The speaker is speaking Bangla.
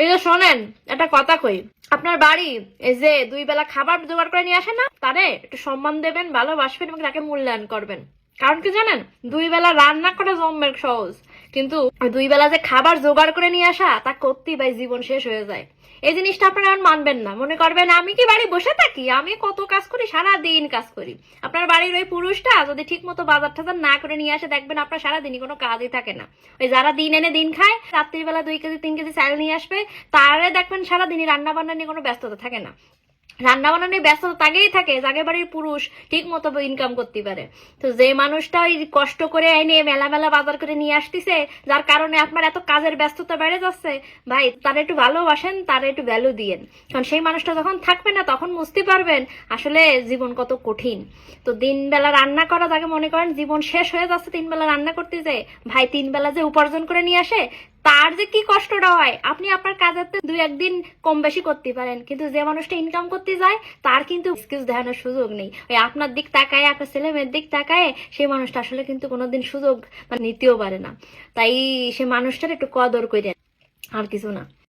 এই যে শোনেন, একটা কথা কই। আপনার বাড়ি, এই যে দুই বেলা খাবার জোগাড় করে নিয়ে আসে না? তারে একটু সম্মান দেবেন, ভালোবাসবেন এবং তাকে মূল্যায়ন করবেন। কারণ কি জানেন? দুই বেলা রান্না করা জম্মের সহজ। কিন্তু দুই বেলা যে খাবার জোগাড় করে নিয়ে আসা, তা করতেই ভাই জীবন শেষ হয়ে যায়। এই জিনিসটা আপনারা এখন মানবেন না। মনে করবেন, আমি কি বাড়ি বসে থাকি? আমি কত কাজ করি? সারা দিন কাজ করি। আপনার বাড়ির ওই পুরুষটা যদি ঠিক মতো বাজার টাজার না করে নিয়ে আসে, দেখবেন আপনার সারাদিনই কোনো কাজই থাকে না। ওই যারা দিন এনে দিন খায়, রাত্রিবেলা দুই কেজি, তিন কেজি চাল নিয়ে আসবে, তারে দেখবেন সারাদিনই রান্না বান্না নিয়ে কোনো ব্যস্ততা থাকে না। রান্না বান্না নিয়ে ব্যস্ততা তাগেই থাকে, জাগে বাড়ির পুরুষ ঠিক মতো ইনকাম করতে পারে। তো যে মানুষটা ওই কষ্ট করে এনে মেলা মেলা বাজার করে নিয়ে আসতেছে, যার কারণে আপনার এত কাজের ব্যস্ততা বেড়ে যাচ্ছে, ভাই, তারা একটু ভালোবাসেন, তারা একটু ভ্যালু দিয়েন। কারণ সেই মানুষটা যখন থাকবে না, তখন বুঝতে পারবেন আসলে জীবন কত কঠিন। তো দিন বেলা রান্না করা যাকে মনে করেন জীবন শেষ হয়ে যাচ্ছে তিন বেলা রান্না করতে যে ভাই তিন বেলা যে উপার্জন করে নিয়ে আসে তার যে কি কষ্টটা হয়, আপনি আপনার কাজের তো দুই একদিন কম বেশি করতে পারেন। কিন্তু যে মানুষটা ইনকাম করতে যায়, তার কিন্তু এক্সকিউজ দেখানোর সুযোগ নেই। ওই আপনার দিক তাকায়, আপনার ছেলে মেয়ের দিক তাকায়, সেই মানুষটা আসলে কিন্তু কোনোদিন সুযোগ মানে নিতেও পারে না। তাই সে মানুষটার একটু কদর করে আর কিছু না।